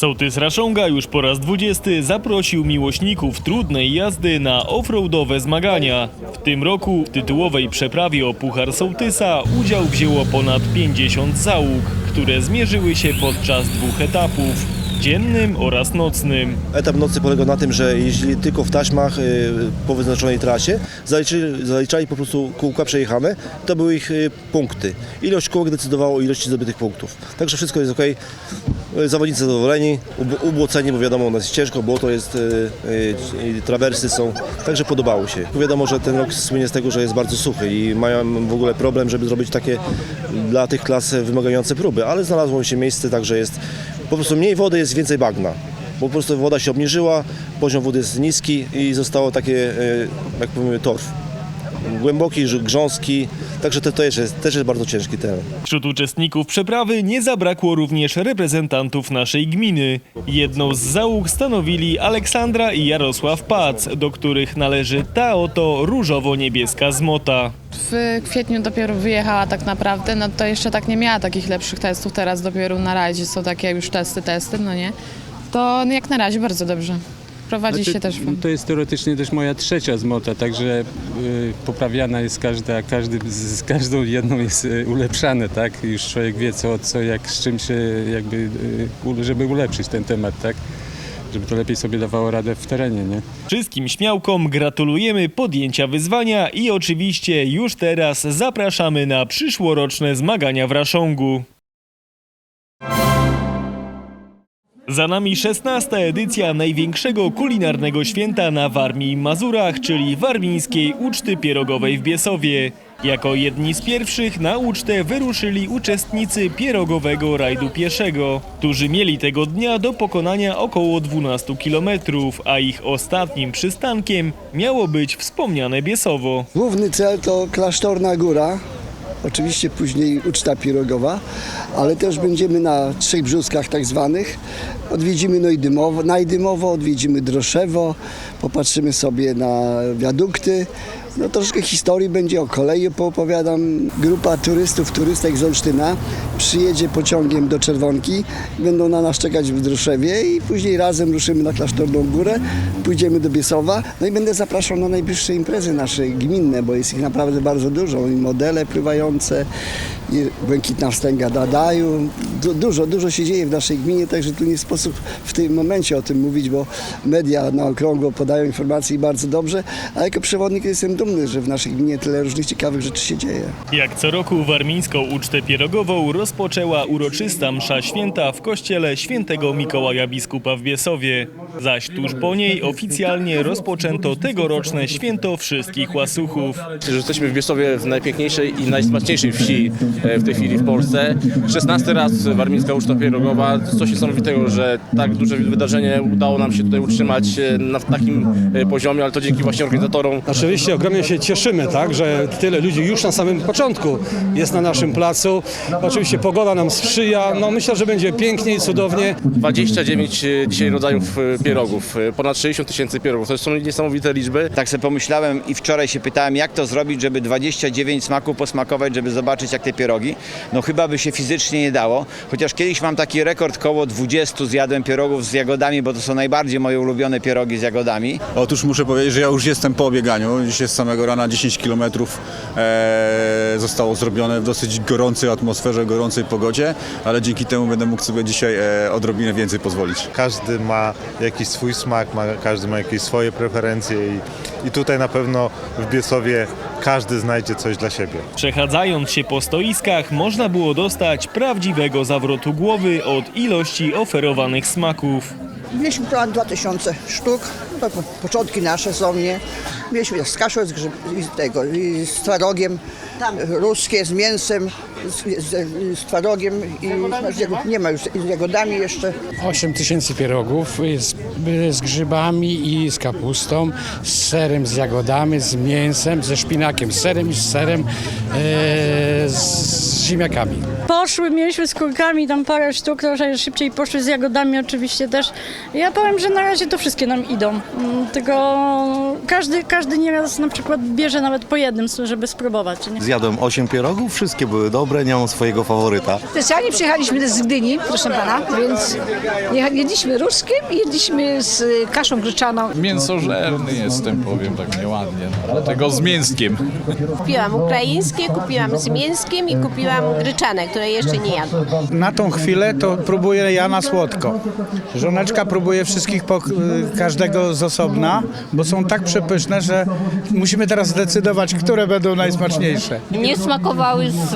Sołtys Raszonga już po raz 20 zaprosił miłośników trudnej jazdy na offroadowe zmagania. W tym roku w tytułowej przeprawie o Puchar Sołtysa udział wzięło ponad 50 załóg, które zmierzyły się podczas dwóch etapów dziennym oraz nocnym. Etap nocy polegał na tym, że jeździli tylko w taśmach y, po wyznaczonej trasie, zaliczyli, zaliczali po prostu kółka przejechane, to były ich y, punkty. Ilość kółek decydowała o ilości zdobytych punktów. Także wszystko jest ok. Zawodnicy zadowoleni, ub- ubłoceni, bo wiadomo, u nas jest ciężko, bo to jest, y, y, trawersy są, także podobało się. Wiadomo, że ten rok słynie z tego, że jest bardzo suchy i mają w ogóle problem, żeby zrobić takie dla tych klas wymagające próby, ale znalazło się miejsce, także jest po prostu mniej wody, jest więcej bagna. Bo po prostu woda się obniżyła, poziom wody jest niski i zostało takie, e, jak powiemy, torf. Głęboki, grząski, także to, to też, jest, też jest bardzo ciężki teren. Wśród uczestników przeprawy nie zabrakło również reprezentantów naszej gminy. Jedną z załóg stanowili Aleksandra i Jarosław Pac, do których należy ta oto różowo-niebieska zmota. W kwietniu dopiero wyjechała tak naprawdę, no to jeszcze tak nie miała takich lepszych testów, teraz dopiero na razie są takie już testy, testy, no nie. To jak na razie bardzo dobrze. Prowadzi się też. To jest teoretycznie też moja trzecia zmota, także y, poprawiana jest każda, każdy, z z każdą jedną jest y, ulepszane, tak? Już człowiek wie co, co jak z czym się jakby, y, żeby ulepszyć ten temat, tak? Żeby to lepiej sobie dawało radę w terenie, nie? Wszystkim śmiałkom gratulujemy podjęcia wyzwania i oczywiście już teraz zapraszamy na przyszłoroczne zmagania w Raszongu. Za nami 16. edycja największego kulinarnego święta na Warmii i Mazurach, czyli Warmińskiej Uczty Pierogowej w Biesowie. Jako jedni z pierwszych na ucztę wyruszyli uczestnicy pierogowego rajdu pieszego, którzy mieli tego dnia do pokonania około 12 km, a ich ostatnim przystankiem miało być wspomniane Biesowo. Główny cel to klasztorna góra, oczywiście później uczta pirogowa, ale też będziemy na trzech brzuskach tak zwanych. Odwiedzimy Najdymowo, odwiedzimy Droszewo, popatrzymy sobie na wiadukty. No troszkę historii będzie, o kolei poopowiadam. Grupa turystów, turystek z Olsztyna przyjedzie pociągiem do Czerwonki, będą na nas czekać w Droszewie i później razem ruszymy na Klasztorną Górę, pójdziemy do Biesowa, no i będę zapraszał na najbliższe imprezy nasze gminne, bo jest ich naprawdę bardzo dużo. I modele pływające, i Błękitna Wstęga Dadaju. Du- Dużo, dużo się dzieje w naszej gminie, także tu nie sposób w tym momencie o tym mówić, bo media na okrągło podają informacje bardzo dobrze, a jako przewodnik jestem dumny, że w naszej gminie tyle różnych ciekawych rzeczy się dzieje. Jak co roku warmińską ucztę pierogową rozpoczęła uroczysta msza święta w kościele świętego Mikołaja Biskupa w Biesowie. Zaś tuż po niej oficjalnie rozpoczęto tegoroczne święto wszystkich łasuchów. że jesteśmy w Bieszowie w najpiękniejszej i najsmaczniejszej wsi e, w tej chwili w Polsce. 16 raz warmińska uczta pierogowa. Coś niesamowitego, że tak duże wydarzenie udało nam się tutaj utrzymać e, na takim e, poziomie, ale to dzięki właśnie organizatorom. Oczywiście ogromnie się cieszymy, tak, że tyle ludzi już na samym początku jest na naszym placu. Oczywiście pogoda nam sprzyja. No myślę, że będzie pięknie i cudownie. 29 e, dzisiaj rodzajów e, pierogów, e, ponad 60 tysięcy pierogów. To są niesamowite liczby. Tak sobie pomyślałem i wczoraj się pytałem, jak to zrobić, żeby 29 smaków posmakować, żeby zobaczyć jak te pierogi. No chyba by się fizycznie nie dało, chociaż kiedyś mam taki rekord, koło 20 zjadłem pierogów z jagodami, bo to są najbardziej moje ulubione pierogi z jagodami. Otóż muszę powiedzieć, że ja już jestem po obieganiu. Dzisiaj z samego rana 10 km e, zostało zrobione w dosyć gorącej atmosferze, gorącej pogodzie, ale dzięki temu będę mógł sobie dzisiaj e, odrobinę więcej pozwolić. Każdy ma jakiś swój smak, ma, każdy ma jakieś swoje preferencje i, i tutaj na pewno w Biesowie każdy znajdzie coś dla siebie. Przechadzając się po stoiskach można było dostać prawdziwego zawrotu głowy od ilości oferowanych smaków. Mieliśmy ponad 2000 sztuk, to po- początki nasze są, nie? Mieliśmy z kaszą, z, grzyb, i z tego, i z twarogiem, ruskie z mięsem, z, z, z twarogiem i z, nie ma już z jagodami jeszcze. 8 tysięcy pierogów z, z grzybami i z kapustą, z serem, z jagodami, z mięsem, ze szpinakiem, z serem i z serem, e, z ziemniakami. Poszły, mieliśmy z kurkami tam parę sztuk, trochę szybciej poszły z jagodami oczywiście też. Ja powiem, że na razie to wszystkie nam idą. Mm, Tylko każdy, każdy nieraz na przykład bierze nawet po jednym, żeby spróbować. Nie? Zjadłem 8 pierogów, wszystkie były dobre. Mam swojego faworyta. Specjalnie przyjechaliśmy z Gdyni, proszę pana, więc jedliśmy ruskim i jedliśmy z kaszą gryczaną. Mięsożerny jestem, powiem tak nieładnie, no, dlatego z mięskiem. Kupiłam ukraińskie, kupiłam z mięskiem i kupiłam gryczane, które jeszcze nie jadłam. Na tą chwilę to próbuję ja na słodko. Żoneczka próbuje wszystkich, po, każdego z osobna, bo są tak przepyszne, że musimy teraz zdecydować, które będą najsmaczniejsze. Nie smakowały z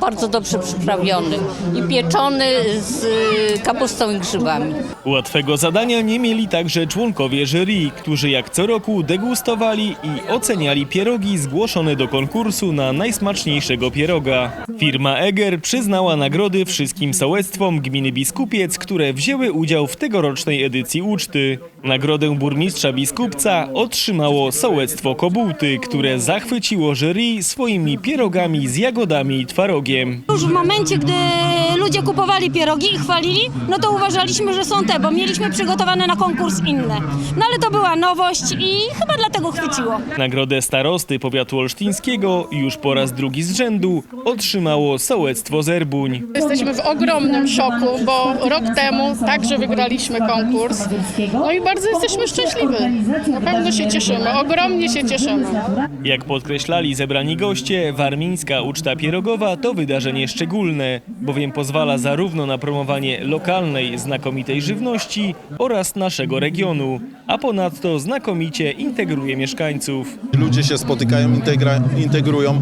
bardzo dobrze przyprawiony i pieczony z y, kapustą i grzybami. Łatwego zadania nie mieli także członkowie jury, którzy jak co roku degustowali i oceniali pierogi zgłoszone do konkursu na najsmaczniejszego pieroga. Firma Eger przyznała nagrody wszystkim sołectwom gminy Biskupiec, które wzięły udział w tegorocznej edycji uczty. Nagrodę burmistrza Biskupca otrzymało sołectwo Kobułty, które zachwyciło jury swoimi pierogami z jagodami i twarogiem. Już w momencie, gdy ludzie kupowali pierogi i chwalili, no to uważaliśmy, że są te, bo mieliśmy przygotowane na konkurs inne. No ale to była nowość i chyba dlatego chwyciło. Nagrodę starosty powiatu olsztyńskiego już po raz drugi z rzędu otrzymało sołectwo Zerbuń. Jesteśmy w ogromnym szoku, bo rok temu także wygraliśmy konkurs. No i bardzo jesteśmy szczęśliwi. Na pewno się cieszymy, ogromnie się cieszymy. Jak podkreślali zebrani goście, warmińska uczta pierogowa to wydarzenie szczególne, bowiem pozwala zarówno na promowanie lokalnej, znakomitej żywności oraz naszego regionu, a ponadto znakomicie integruje mieszkańców. Ludzie się spotykają, integra, integrują.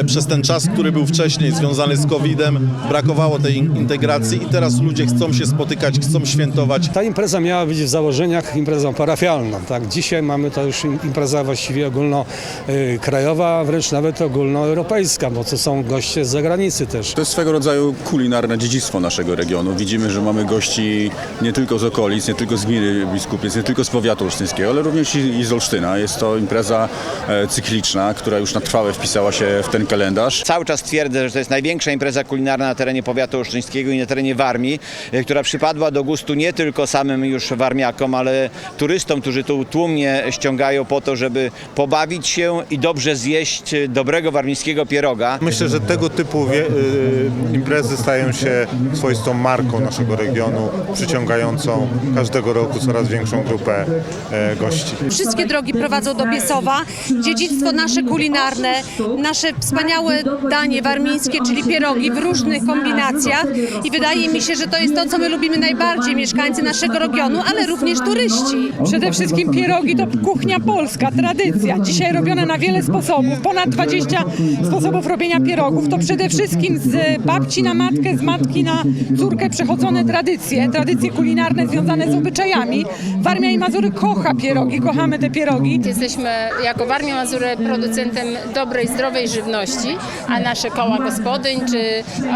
E, przez ten czas, który był wcześniej związany z COVID-em, brakowało tej in- integracji i teraz ludzie chcą się spotykać, chcą świętować. Ta impreza miała być w założeniach imprezą parafialną. Tak? Dzisiaj mamy to już im- impreza właściwie ogólnokrajowa, a wręcz nawet ogólnoeuropejska, bo to są goście z zagranicy też. To jest swego rodzaju kulinarne dziedzictwo naszego regionu. Widzimy, że mamy gości nie tylko z okolic, nie tylko z gminy Biskupiec, nie tylko z powiatu olsztyńskiego, ale również i, z Olsztyna. Jest to impreza e, cykliczna, która już na trwałe wpisała się w ten kalendarz. Cały czas twierdzę, że to jest największa impreza kulinarna na terenie powiatu olsztyńskiego i na terenie Warmii, e, która przypadła do gustu nie tylko samym już warmiakom, ale turystom, którzy tu tłumnie ściągają po to, żeby pobawić się i dobrze zjeść dobrego warmińskiego pieroga. Myślę, że tego typu wie, y, imprezy stają się swoistą marką naszego regionu, przyciągającą każdego roku coraz większą grupę e, gości. Wszystkie drogi prowadzą do Biesowa. Dziedzictwo nasze kulinarne, nasze wspaniałe danie warmińskie, czyli pierogi w różnych kombinacjach. I wydaje mi się, że to jest to, co my lubimy najbardziej, mieszkańcy naszego regionu, ale również turyści. Przede wszystkim pierogi to kuchnia polska, tradycja. Dzisiaj robione na wiele sposobów, ponad 20 sposobów robienia pierogów. To przede wszystkim z babci na matkę, z matki na córkę przechodzone tradycje, tradycje kulinarne związane z obyczajami. Warmia i Mazury kocha pierogi, kochamy te pierogi. Jesteśmy jako Warmia Mazury producentem dobrej, zdrowej żywności, a nasze koła gospodyń, czy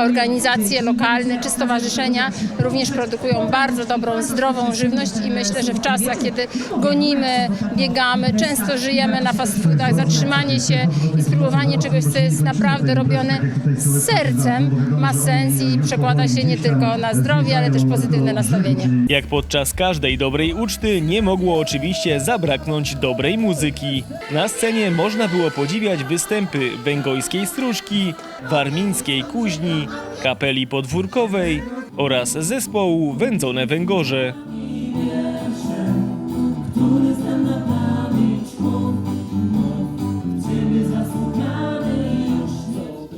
organizacje lokalne, czy stowarzyszenia również produkują bardzo dobrą, zdrową żywność i myślę, że w czasach, kiedy gonimy, biegamy, często żyjemy na fast foodach, zatrzymanie się i spróbowanie czegoś, co jest naprawdę robione z sercem, ma sens i przekłada się nie tylko na zdrowie, ale też pozytywne nastawienie. Jak podczas każdej dobrej uczty nie mogło oczywiście zabraknąć dobrej muzyki. Na scenie można było podziwiać występy węgojskiej stróżki, warmińskiej kuźni, kapeli podwórkowej oraz zespołu Wędzone Węgorze.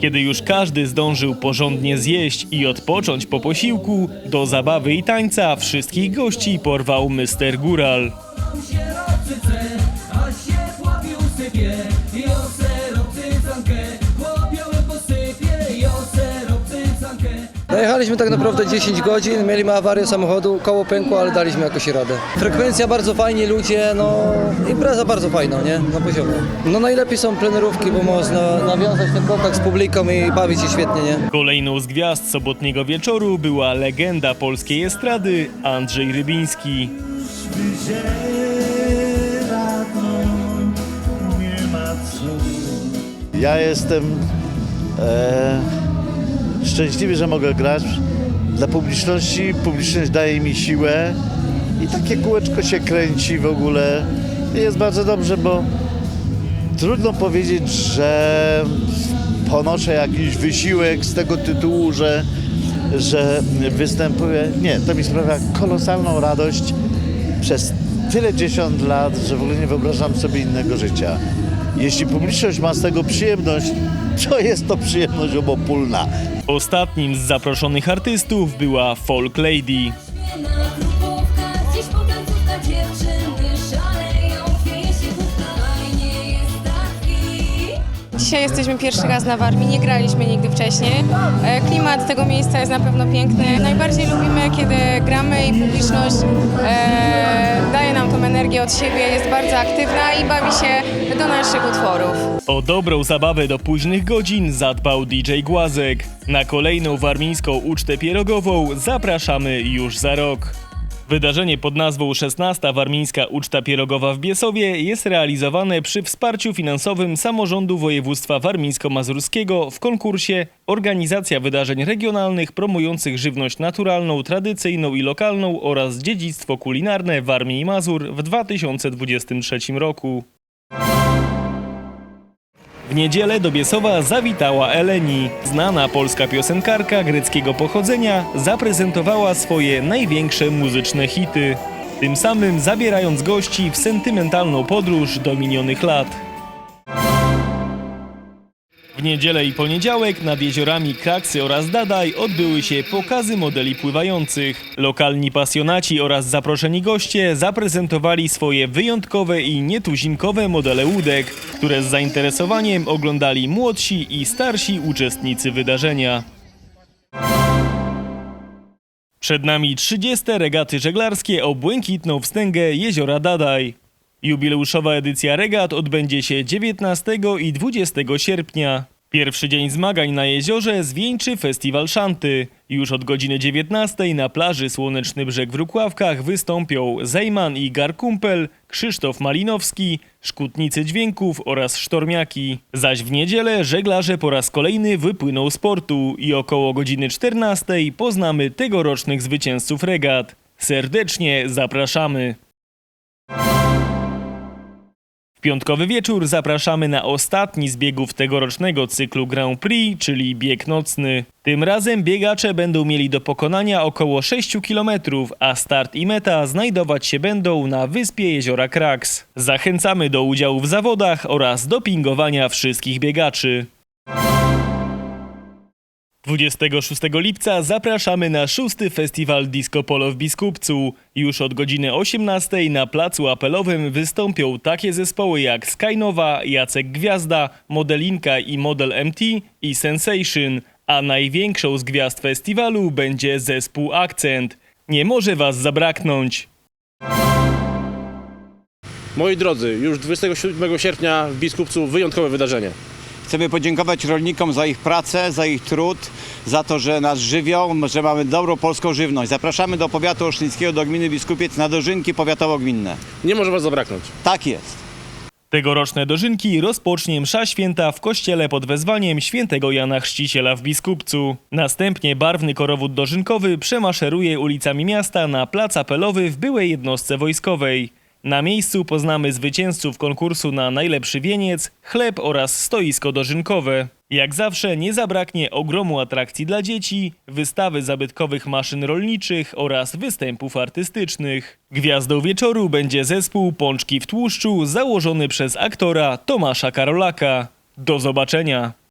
Kiedy już każdy zdążył porządnie zjeść i odpocząć po posiłku, do zabawy i tańca wszystkich gości porwał Mr. Góral. Dojechaliśmy tak naprawdę 10 godzin, mieliśmy awarię samochodu, koło pękło, ale daliśmy jakoś radę. Frekwencja bardzo fajnie, ludzie, no impreza bardzo fajna, nie? Na poziomie. No najlepiej są plenerówki, bo można nawiązać ten kontakt z publiką i bawić się świetnie, nie? Kolejną z gwiazd sobotniego wieczoru była legenda polskiej estrady Andrzej Rybiński. Ja jestem e, szczęśliwy, że mogę grać dla publiczności. Publiczność daje mi siłę i takie kółeczko się kręci w ogóle. I jest bardzo dobrze, bo trudno powiedzieć, że ponoszę jakiś wysiłek z tego tytułu, że, że występuję. Nie, to mi sprawia kolosalną radość przez tyle dziesiąt lat, że w ogóle nie wyobrażam sobie innego życia. Jeśli publiczność ma z tego przyjemność, to jest to przyjemność obopólna. Ostatnim z zaproszonych artystów była Folk Lady. Dzisiaj jesteśmy pierwszy raz na Warmii, nie graliśmy nigdy wcześniej. E, Klimat tego miejsca jest na pewno piękny. Najbardziej lubimy, kiedy gramy i publiczność e, daje nam tą energię od siebie, jest bardzo aktywna i bawi się do naszych utworów. O dobrą zabawę do późnych godzin zadbał DJ Głazek. Na kolejną warmińską ucztę pierogową zapraszamy już za rok. Wydarzenie pod nazwą 16. Warmińska Uczta Pierogowa w Biesowie jest realizowane przy wsparciu finansowym samorządu województwa warmińsko-mazurskiego w konkursie Organizacja wydarzeń regionalnych promujących żywność naturalną, tradycyjną i lokalną oraz dziedzictwo kulinarne Warmii i Mazur w 2023 roku. Niedzielę do Biesowa zawitała Eleni. Znana polska piosenkarka greckiego pochodzenia zaprezentowała swoje największe muzyczne hity. Tym samym zabierając gości w sentymentalną podróż do minionych lat. W niedzielę i poniedziałek nad jeziorami Kraksy oraz Dadaj odbyły się pokazy modeli pływających. Lokalni pasjonaci oraz zaproszeni goście zaprezentowali swoje wyjątkowe i nietuzinkowe modele łódek, które z zainteresowaniem oglądali młodsi i starsi uczestnicy wydarzenia. Przed nami 30. regaty żeglarskie o błękitną wstęgę jeziora Dadaj. Jubileuszowa edycja regat odbędzie się 19 i 20 sierpnia. Pierwszy dzień zmagań na jeziorze zwieńczy festiwal szanty. Już od godziny 19 na plaży Słoneczny Brzeg w Rukławkach wystąpią Zejman i Garkumpel, Krzysztof Malinowski, Szkutnicy Dźwięków oraz Sztormiaki. Zaś w niedzielę żeglarze po raz kolejny wypłyną z portu i około godziny 14 poznamy tegorocznych zwycięzców regat. Serdecznie zapraszamy! Piątkowy wieczór zapraszamy na ostatni z biegów tegorocznego cyklu Grand Prix, czyli bieg nocny. Tym razem biegacze będą mieli do pokonania około 6 km, a start i meta znajdować się będą na wyspie jeziora Kraks. Zachęcamy do udziału w zawodach oraz dopingowania wszystkich biegaczy. 26 lipca zapraszamy na szósty festiwal Disco Polo w Biskupcu. Już od godziny 18 na placu apelowym wystąpią takie zespoły jak Skynowa, Jacek Gwiazda, Modelinka i Model MT i Sensation, a największą z gwiazd festiwalu będzie zespół Akcent. Nie może was zabraknąć. Moi drodzy, już 27 sierpnia w Biskupcu wyjątkowe wydarzenie. Chcemy podziękować rolnikom za ich pracę, za ich trud, za to, że nas żywią, że mamy dobrą polską żywność. Zapraszamy do powiatu osztyńskiego, do gminy Biskupiec na dożynki powiatowo-gminne. Nie może was zabraknąć. Tak jest. Tegoroczne dożynki rozpocznie msza święta w kościele pod wezwaniem świętego Jana Chrzciciela w Biskupcu. Następnie barwny korowód dożynkowy przemaszeruje ulicami miasta na plac apelowy w byłej jednostce wojskowej. Na miejscu poznamy zwycięzców konkursu na najlepszy wieniec, chleb oraz stoisko dożynkowe. Jak zawsze nie zabraknie ogromu atrakcji dla dzieci, wystawy zabytkowych maszyn rolniczych oraz występów artystycznych. Gwiazdą wieczoru będzie zespół Pączki w tłuszczu założony przez aktora Tomasza Karolaka. Do zobaczenia!